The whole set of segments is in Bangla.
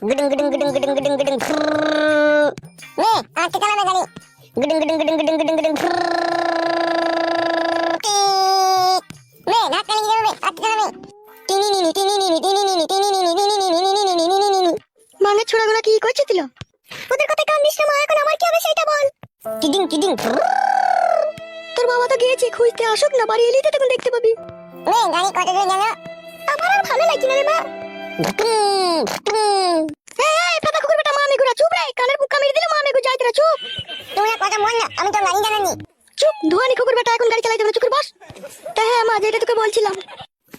গুডুং গুডুং গুডুং গুডুং গুডুং গুডুং মে আটকে চালাবে গাড়ি গুডুং গুডুং গুডুং গুডুং গুডুং গুডুং মে ধাক্কা লেগে যাবে আটকে চালাবে টিনি নিনি টিনি নিনি টিনি নিনি টিনি নিনি টিনি নিনি টিনি নিনি টিনি নিনি মানে ছোড়াগুলো কি করছিল ওদের কথা কান দিস না মা এখন আমার কি হবে সেটা বল টিডিং টিডিং তোর বাবা তো গিয়েছে খুঁজতে আসুক না বাড়ি এলেই তো তখন দেখতে পাবি মে গাড়ি কত গেল আমার আর ভালো লাগছে না রে মা মন আমি তো গাড়ি জানানি। চুপ ধোয়ানি কুকুর বেটা এখন গাড়ি চালাইতে না চুপ বস। তা হ্যাঁ মা যেটা তোকে বলছিলাম।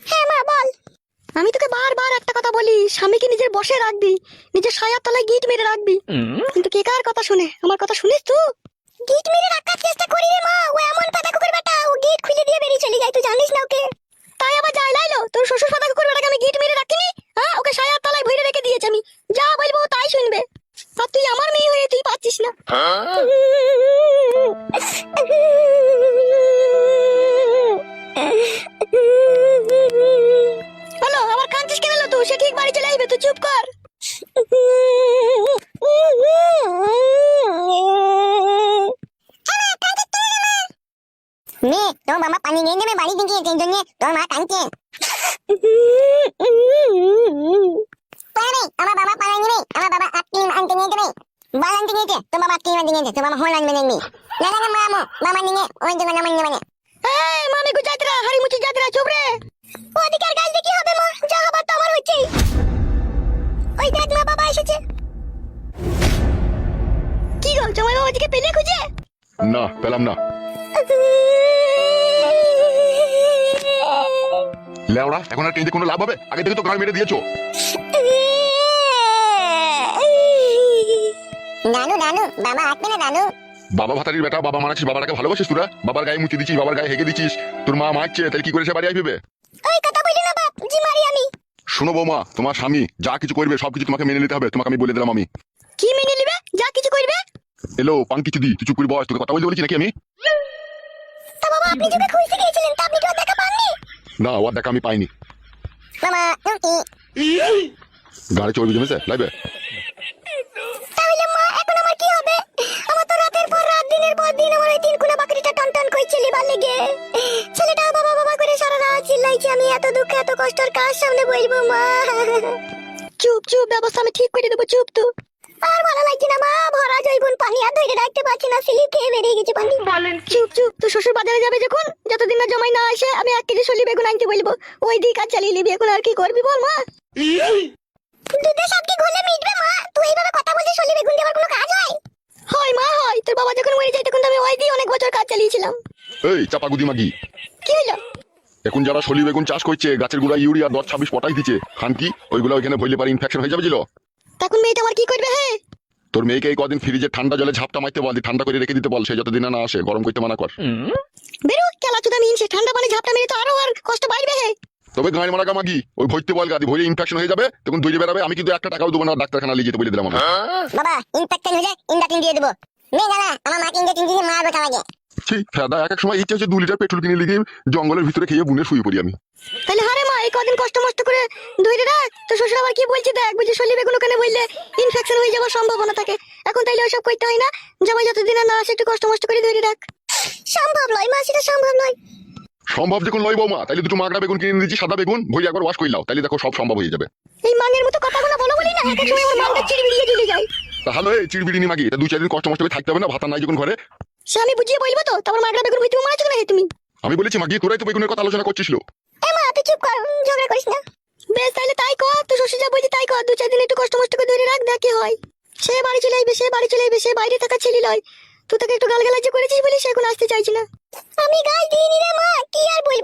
হ্যাঁ মা বল। আমি তোকে বারবার একটা কথা বলি স্বামীকে নিজের বসে রাখবি নিজের সায়ার তলায় গিট মেরে রাখবি। কিন্তু কে কার কথা শুনে? আমার কথা শুনিস তুই? কর মে তোর বাবা পানি নিয়ে নেবে বাড়ি দিকে সেই জন্য তোর মা কাঁদছে। আমার বাবা পানি নেবে আমার বাবা আটকিম আনতে নিয়ে যাবে। বল আনতে নিয়েছে তোর বাবা আটকিম আনতে নিয়েছে তোর বাবা হোল আনবে নেই না না না মামা নিয়ে ওই দোকানে আমার নেবে না। এই মামি যাইতরা হাড়ি মুচি যাইতরা চুপ রে। জামাই বাবা দিকে পেলে খুঁজে? না পেলাম না। লেওড়া এখন আর টেনে কোনো লাভ হবে? আগে থেকে তো গান মেরে দিয়েছ। নানু নানু বাবা আসবে না নানু। বাবা ভাতারির বেটা বাবা মারাছিস বাবাটাকে ভালোবাসিস তোরা? বাবার গায়ে মুচি দিচ্ছিস বাবার গায়ে হেগে দিচ্ছিস। তোর মা মারছে তাহলে কি করে সে বাড়ি আসবে? ওই কথা বলি না বাপ জি মারি আমি। শোনো বৌমা তোমার স্বামী যা কিছু করবে সবকিছু তোমাকে মেনে নিতে হবে। তোমাকে আমি বলে দিলাম আমি। কি মেনে এলো পান কিছু দি তুই চুপ করে বস তোকে কথা বলতে বলেছি নাকি আমি? তা বাবা আপনি খুঁজতে গিয়েছিলেন তা আপনি কি ওর দেখা পাননি? না ওর দেখা আমি পাইনি। মামা গাড়ি চর্বি জমেছে লাইবে তাহলে মা এখন আমার কি হবে? আমার তো রাতের পর রাত দিনের পর দিন আমার ওই তিন কুনা বাকরিটা টন টন করছে লিবার লেগে। ছেলেটাও বাবা বাবা করে সারা রাত চিল্লাইছে আমি এত দুঃখ এত কষ্টর কার সামনে বলব মা? চুপ চুপ ব্যবস্থা আমি ঠিক করে দেবো চুপ তো। আর ভালো লাগছে না মা। ভরা জৈবন পানি আর ধরে রাখতে পারছি না। স্লিপ খেয়ে বেরিয়ে গেছে পানি। চুপ চুপ। তো শ্বশুর বাজারে যাবে যখন? যতদিন না জমাই না আসে আমি এক কেজি সলি বেগুন আনতে বলব। ওই দিক আর চালিয়ে নিবি এখন আর কি করবি বল মা? দুধের সাথে ঘুরলে মিটবে মা। তুই এইভাবে কথা বলছিস সলি বেগুন আমার কোনো কাজ হয়? হয় মা হয়। তোর বাবা যখন মরে যায় তখন আমি ওই দিয়ে অনেক বছর কাজ চালিয়েছিলাম। এই চাপা গুদি মাগি। কি হলো এখন যারা সলি বেগুন চাষ করছে গাছের গোড়া ইউরিয়া দশ ছাব্বিশ পটাই দিচ্ছে খান কি? ওইগুলো ওইখানে ভরলে পারে ইনফেকশন হয়ে যাবে তখন মেয়েটা আমার কি করবে হে তোর মেয়েকে এই কদিন ফ্রিজে ঠান্ডা জলে ঝাপটা মারতে বল ঠান্ডা করে রেখে দিতে বল সে যতদিন না আসে গরম করতে মানা কর। বেরো খেলা চুদা মিনছে ঠান্ডা পানি ঝাপটা মেরে তো আরও আর কষ্ট বাড়বে হে তবে গাঁয়ের মারা মাগি ওই ভরতে বল গাদি ভরে ইনফেকশন হয়ে যাবে তখন দৌড়ে বেরাবে আমি কিন্তু একটা টাকাও দেবো না ডাক্তারখানা নিয়ে যেতে বলে দিলাম আমি বাবা ইনফেকশন হলে ইন্ডাটিন দিয়ে দেবো। মেয়ে গেলা আমার মাকে ইন্ডাটিন দিয়ে মারবে কামাকে সেই ফেদা এক এক সময় ইচ্ছে হচ্ছে দু লিটার পেট্রোল কিনে লিখে জঙ্গলের ভিতরে খেয়ে বুনে শুয়ে পড়ি আমি। তাহলে এই কদিন কষ্ট মষ্ট করে ধরে রাখ তো শ্বশুর আবার কি বলছে দেখ বললে ইনফেকশন হয়ে যাওয়ার সম্ভাবনা থাকে। এখন তাইলে ওসব করতে হয় না জামাই যতদিন না আসে একটু কষ্ট মষ্ট করে ধরে রাখ। সম্ভব নয় মা সেটা সম্ভব নয়। সম্ভব যখন লয় বৌমা তাহলে দুটো মাগড়া বেগুন কিনে দিচ্ছি সাদা বেগুন ভরি একবার ওয়াশ করলাও তাহলে দেখো সব সম্ভব হয়ে যাবে। এই মাঙের মতো কথাগুলো বলো বলি না এক সময় আমার মাংটা চিড়বিড়িয়ে চলে যায়। তাহলে এই চিড়বিড়ি মাগি দু চার দিন কষ্ট মষ্ট করে থাকতে হবে না ভাতা নাই যখন ঘরে? সে আমি বুঝিয়ে বলব তো তারপর মাগড়া বেগুন হইতে মারা চলে তুমি? আমি বলেছি মাগি তোরাই তো বেগুনের কথা আলোচনা করছিস তুই চুপ কর ঝগড়া করিস না। বেশ তাহলে তাই কর তো শ্বশুর যা বলছি তাই কর দু চার দিন একটু কষ্ট মষ্ট করে ধরে রাখ দেখ কি হয়। সে বাড়ি চলে আসবে সে বাড়ি চলে আসবে সে বাইরে থাকা ছেলে লয় তুই তাকে একটু গালগালাজ করেছিস বলি সে এখন আসতে চাইছি না। আমি গাল দিইনি রে মা কি আর বলব?